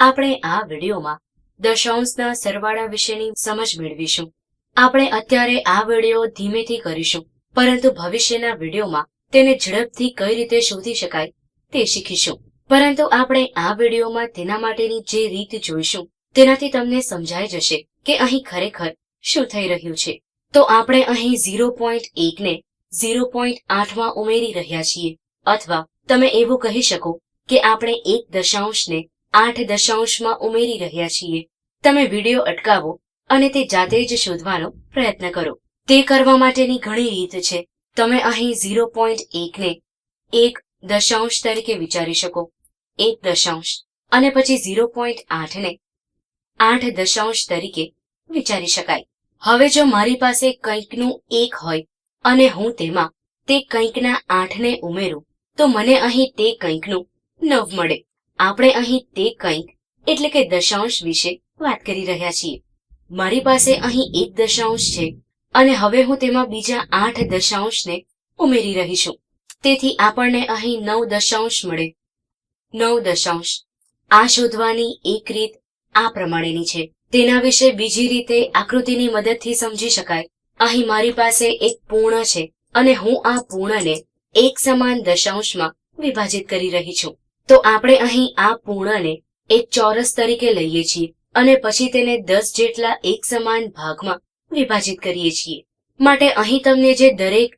આપણે આ વિડીયોમાં દશાંશના સરવાળા વિશેની સમજ મેળવીશું. આપણે અત્યારે આ વીડિયો ધીમેથી કરીશું, પરંતુ ભવિષ્યના વિડીયોમાં તેને ઝડપથી કઈ રીતે શોધી શકાય તે શીખીશું. પરંતુ આપણે આ વિડીયોમાં તેના માટેની જે રીત જોઈશું, તેનાથી તમને સમજાઈ જશે કે અહીં ખરેખર શું થઈ રહ્યું છે. તો આપણે અહીં ઝીરો પોઈન્ટ એકને ઝીરો પોઈન્ટ આઠમાં ઉમેરી રહ્યા છીએ, અથવા તમે એવું કહી શકો કે આપણે એક દશાંશને આઠ દશાંશમાં ઉમેરી રહ્યા છીએ. તમે વીડિયો અટકાવો અને તે જાતે જ શોધવાનો પ્રયત્ન કરો. તે કરવા માટેની ઘણી રીત છે. તમે અહીં ઝીરો પોઈન્ટ એકને એક દશાંશ તરીકે વિચારી શકો. એક દશાંશ અને પછી ઝીરો પોઈન્ટ આઠને આઠ દશાંશ તરીકે વિચારી શકાય. હવે જો મારી પાસે કંઈકનું એક હોય અને હું તેમાં તે કંઈકના આઠને ઉમેરું, તો મને અહીં તે કંઈકનું નવ મળે. આપણે અહીં તે કંઈક, એટલે કે દશાંશ વિશે વાત કરી રહ્યા છીએ. મારી પાસે અહીં એક દશાંશ છે, અને હવે હું તેમાં બીજા આઠ દશાંશને ઉમેરી રહી છું. તેથી આપણને અહીં નવ દશાંશ મળે. નવ દશાંશ. આ શોધવાની એક રીત આ પ્રમાણેની છે. તેના વિશે બીજી રીતે આકૃતિની મદદથી સમજી શકાય. અહીં મારી પાસે એક પૂર્ણ છે, અને હું આ પૂર્ણને એક સમાન દશાંશમાં વિભાજિત કરી રહી છું. તો આપણે અહીં આ પૂર્ણને એક ચોરસ તરીકે લઈએ છીએ અને પછી તેને દસ જેટલા એક સમાન ભાગમાં વિભાજિત કરીએ છીએ. માટે અહીં તમને જે દરેક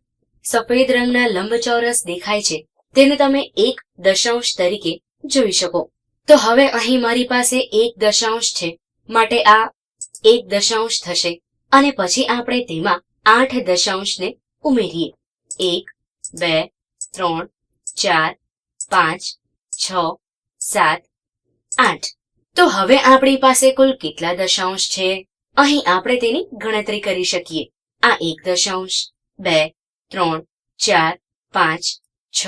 સફેદ રંગના લંબચોરસ દેખાય છે, તેને તમે એક દશાંશ તરીકે જોઈ શકો. તો હવે અહીં મારી પાસે એક દશાંશ છે, માટે આ એક દશાંશ થશે અને પછી આપણે તેમાં આઠ દશાંશને ઉમેરીએ. એક, બે, ત્રણ, ચાર, પાંચ છ, સાત, આઠ. તો હવે આપણી પાસે કુલ કેટલા દશાંશ છે? અહીં આપણે તેની ગણતરી કરી શકીએ. આ એક દશાંશ, બે, ત્રણ, ચાર, પાંચ, છ,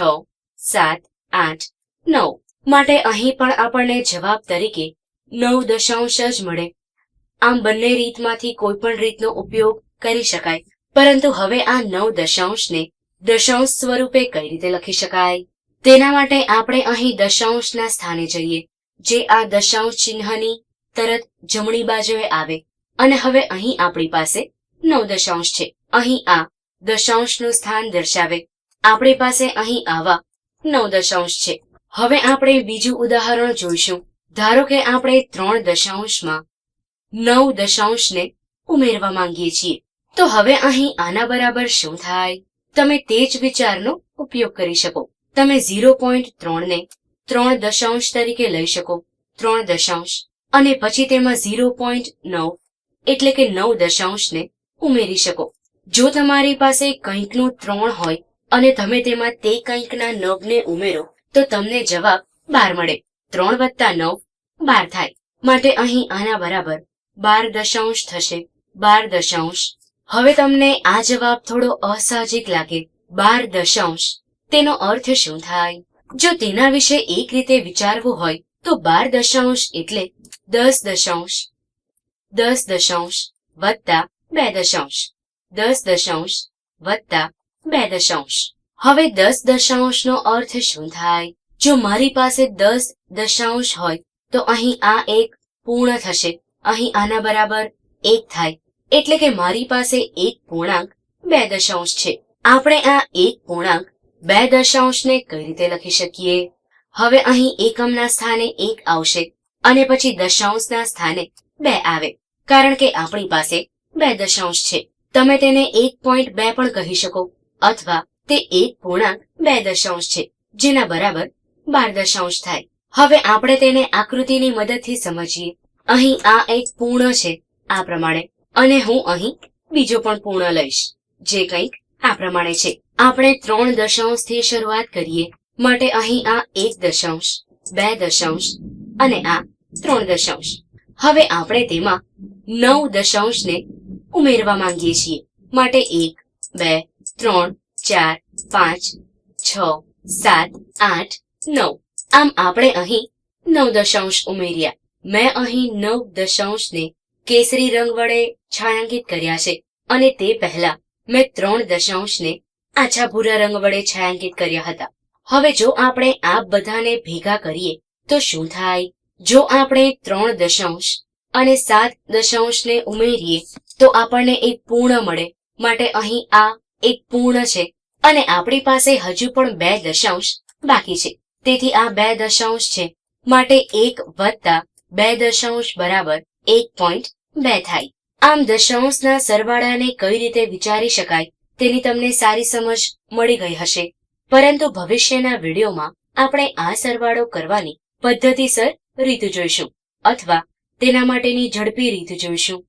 સાત, આઠ, નવ. માટે અહીં પણ આપણને જવાબ તરીકે નવ દશાંશ જ મળે. આમ બંને રીતમાંથી કોઈ પણ રીતનો ઉપયોગ કરી શકાય. પરંતુ હવે આ નવ દશાંશને દશાંશ સ્વરૂપે કઈ રીતે લખી શકાય? તેના માટે આપણે અહીં દશાંશના સ્થાને જઈએ, જે આ દશાંશ ચિહ્નની તરત જમણી બાજુએ આવે. અને હવે અહીં આપણી પાસે નવ દશાંશ છે. અહીં આ દશાંશનું સ્થાન દર્શાવે. આપણી પાસે અહીં આવા નવ દશાંશ છે. હવે આપણે બીજું ઉદાહરણ જોઈશું. ધારો કે આપણે ત્રણ દશાંશમાં નવ દશાંશને ઉમેરવા માંગીએ છીએ. તો હવે અહીં આના બરાબર શું થાય? તમે તે જ વિચારનો ઉપયોગ કરી શકો. તમે ઝીરો પોઈન્ટ ત્રણને ત્રણ દશાંશ તરીકે લઈ શકો. ત્રણ દશાંશ. અને પછી તેમાં ઝીરો પોઈન્ટ નવ એટલે કે નવ દશાંશને ઉમેરી શકો. જો તમારી પાસે કંઈકનું ત્રણ હોય અને તમે તેમાં તે કંઈકના નવને ઉમેરો, તો તમને જવાબ બાર મળે. ત્રણ વત્તા નવ બાર થાય. માટે અહીં આના બરાબર બાર દશાંશ થશે. બાર દશાંશ. હવે તમને આ જવાબ થોડો અસાહજિક લાગે. બાર દશાંશ. તેનો અર્થ શું થાય? જો તેના વિશે એક રીતે વિચારવું હોય, તો બાર દશાંશ એટલે દસ દશાંશ દસ દશાંશ વત્તા બે દશાંશ, દસ દશાંશ વત્તા બે દશાંશ. હવે દસ દશાંશનો અર્થ શું થાય? જો મારી પાસે દસ દશાંશ હોય, તો અહીં આ એક પૂર્ણ થશે. અહીં આના બરાબર એક થાય. એટલે કે મારી પાસે એક પૂર્ણાંક બે દશાંશ છે. આપણે આ એક પૂર્ણાંક બે દશાંશને કઈ રીતે લખી શકીએ? હવે અહીં એકમના સ્થાને એક આવશે અને પછી દશાંશના સ્થાને બે આવે, કારણ કે આપણી પાસે બે દશાંશ છે. તમે તેને એક પોઈન્ટ બે પણ કહી શકો, અથવા તે એક પૂર્ણાંક બે દશાંશ છે, જેના બરાબર બાર દશાંશ થાય. હવે આપણે તેને આકૃતિની મદદથી સમજીએ. અહીં આ એક પૂર્ણ છે, આ પ્રમાણે, અને હું અહીં બીજો પણ પૂર્ણ લઈશ, જે કંઈક આ પ્રમાણે છે. આપણે ત્રણ દશાંશથી શરૂઆત કરીએ. માટે અહીં આ એક દશાંશ, બે દશાંશ અને આ ત્રણ દશાંશ. હવે આપણે તેમાં નવ દશાંશને ઉમેરવા માંગીએ છીએ. માટે એક, બે, ત્રણ, ચાર, પાંચ, છ, સાત, આઠ, નવ. આમ આપણે અહીં નવ દશાંશ ઉમેર્યા. મેં અહીં નવ દશાંશને કેસરી રંગ વડે છાંયાંકિત કર્યા છે. અને તે પહેલા મેં ત્રણ દશાંશને આછા ભૂરા રંગ વડે છાંયાંકિત કર્યા હતા. હવે જો આપણે આ બધાને ભેગા કરીએ, તો શું થાય? જો આપણે ત્રણ દશાંશ અને સાત દશાંશને ઉમેરીએ, તો આપણને એક પૂર્ણ મળે. માટે અહીં આ એક પૂર્ણ છે અને આપણી પાસે હજુ પણ બે દશાંશ બાકી છે. તેથી આ બે દશાંશ છે. માટે એક વત્તા બે દશાંશ બરાબર એક પોઈન્ટ બે થાય. આમ દશાંશના સરવાળાને કઈ રીતે વિચારી શકાય? તેની તમને સારી સમજ મળી ગઈ હશે. પરંતુ ભવિષ્યના વિડીયોમાં આપણે આ સરવાળો કરવાની પદ્ધતિસર રીત જોઈશું. અથવા તેના માટેની ઝડપી રીત જોઈશું.